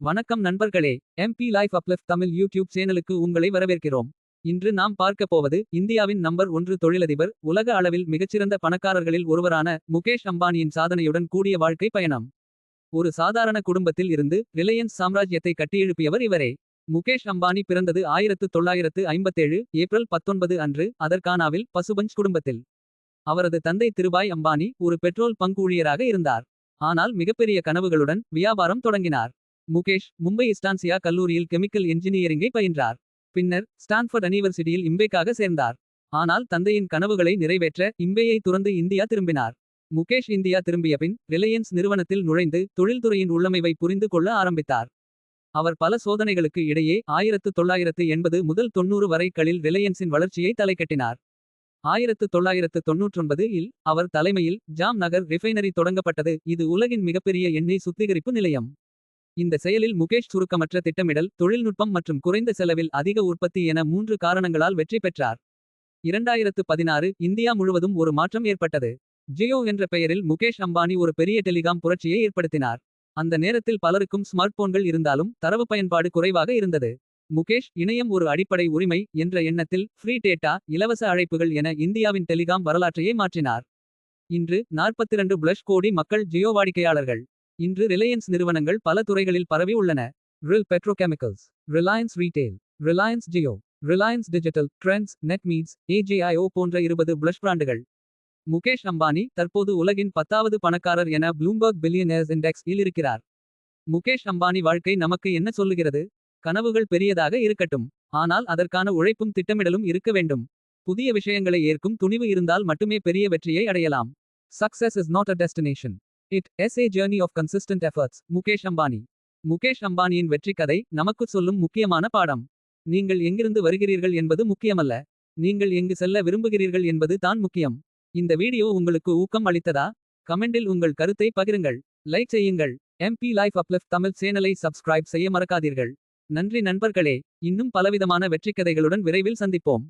வணக்கம் நண்பர்களே MP life அப்லெஃப் தமிழ் யூடியூப் சேனலுக்கு உங்களை வரவேற்கிறோம். இன்று நாம் பார்க்க போவது இந்தியாவின் நம்பர் ஒன்று தொழிலதிபர் உலக அளவில் மிகச்சிறந்த பணக்காரர்களில் ஒருவரான முகேஷ் அம்பானியின் சாதனையுடன் கூடிய வாழ்க்கை பயணம். ஒரு சாதாரண குடும்பத்தில் இருந்து ரிலையன்ஸ் சாம்ராஜ்யத்தை கட்டியெழுப்பியவர் இவரே. முகேஷ் அம்பானி பிறந்தது ஆயிரத்து தொள்ளாயிரத்து ஐம்பத்தேழு ஏப்ரல் பத்தொன்பது அன்று அதற்கானாவில் பசுபஞ்ச் குடும்பத்தில். அவரது தந்தை திருபாய் அம்பானி ஒரு பெட்ரோல் பங்கு ஊழியராக இருந்தார். ஆனால் மிகப்பெரிய கனவுகளுடன் வியாபாரம் தொடங்கினார். முகேஷ் மும்பை இஸ்டான்சியா கல்லூரியில் கெமிக்கல் என்ஜினியரிங்கை பயின்றார். பின்னர் ஸ்டான்ஃபர்ட் யூனிவர்சிட்டியில் இம்பேக்காக சேர்ந்தார். ஆனால் தந்தையின் கனவுகளை நிறைவேற்ற இம்பேயை துறந்து இந்தியா திரும்பினார். முகேஷ் இந்தியா திரும்பிய பின் ரிலையன்ஸ் நிறுவனத்தில் நுழைந்து தொழில்துறையின் உள்ளமைவை புரிந்து கொள்ள ஆரம்பித்தார். அவர் பல சோதனைகளுக்கு இடையே ஆயிரத்து தொள்ளாயிரத்து எண்பது முதல் தொன்னூறு வரை களில் ரிலையன்ஸின் வளர்ச்சியை தலைக்கட்டினார். ஆயிரத்து தொள்ளாயிரத்து தொன்னூற்றொன்பது இல் அவர் தலைமையில் ஜாம் நகர் ரிஃபைனரி தொடங்கப்பட்டது. இது உலகின் மிகப்பெரிய எண்ணெய் சுத்திகரிப்பு நிலையம். இந்த செயலில் முகேஷ் சுருக்கமற்ற திட்டமிடல் தொழில்நுட்பம் மற்றும் குறைந்த செலவில் அதிக உற்பத்தி என மூன்று காரணங்களால் வெற்றி பெற்றார். இரண்டாயிரத்து பதினாறு இந்தியா முழுவதும் ஒரு மாற்றம் ஏற்பட்டது. ஜியோ என்ற பெயரில் முகேஷ் அம்பானி ஒரு பெரிய டெலிகாம் புரட்சியை ஏற்படுத்தினார். அந்த நேரத்தில் பலருக்கும் ஸ்மார்ட் போன்கள் இருந்தாலும் தரவு பயன்பாடு குறைவாக இருந்தது. முகேஷ் இணையம் ஒரு அடிப்படை உரிமை என்ற எண்ணத்தில் ஃப்ரீ டேட்டா இலவச அழைப்புகள் என இந்தியாவின் டெலிகாம் வரலாற்றையே மாற்றினார். இன்று 42 பிளஷ் கோடி மக்கள் ஜியோ வாடிக்கையாளர்கள். இன்று ரிலையன்ஸ் நிறுவனங்கள் பல துறைகளில் பரவி உள்ளன. RIL petrochemicals Reliance retail Reliance Jio Reliance digital Trends Netmeds AJIO போன்ற இருபது பிளஷ் பிராண்டுகள். முகேஷ் அம்பானி தற்போது உலகின் பத்தாவது பணக்காரர் என ப்ளூம்பர்க் பில்லியனர்ஸ் இண்டெக்ஸ் இல் இருக்கிறார். முகேஷ் அம்பானி வாழ்க்கை நமக்கு என்ன சொல்லுகிறது? கனவுகள் பெரியதாக இருக்கட்டும். ஆனால் அதற்கான உழைப்பும் திட்டமிடலும் இருக்க வேண்டும். புதிய விஷயங்களை ஏற்கும் துணிவு இருந்தால் மட்டுமே பெரிய வெற்றியை அடையலாம். Success is not a destination it is a journey of consistent efforts Mukesh Ambani Mukesh அம்பானியின் வெற்றி கதை நமக்கு சொல்லும் முக்கியமான பாடம். நீங்கள் எங்கிருந்து வருகிறீர்கள் என்பது முக்கியமல்ல. நீங்கள் எங்கு செல்ல விரும்புகிறீர்கள் என்பது தான் முக்கியம். இந்த வீடியோ உங்களுக்கு ஊக்கம் அளித்ததா? கமெண்டில் உங்கள் கருத்தை பகிருங்கள். லைக் செய்யுங்கள். எம்பி லைஃப் அப்லிஃப்ட் தமிழ் சேனலை சப்ஸ்கிரைப் செய்ய மறக்காதீர்கள். நன்றி நண்பர்களே. இன்னும் பலவிதமான வெற்றிக் கதைகளுடன் விரைவில் சந்திப்போம்.